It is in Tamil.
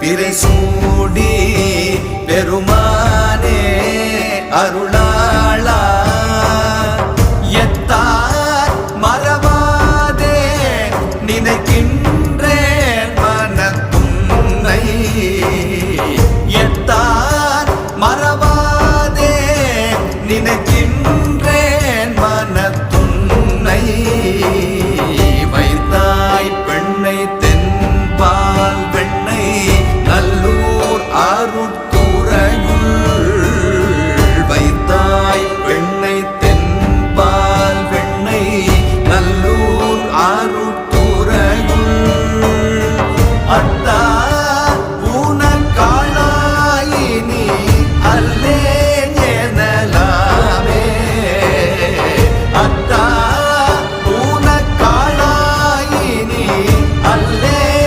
திரை சூடி பெருமானே அருளாளா. எத்தார் மறவாதே நினைக்கின்றேன் மனத்துன்னை. எத்தார் மறவாதே நினைக்கின்றேன் நல்லூர் அருட்துறையுள் அத்தா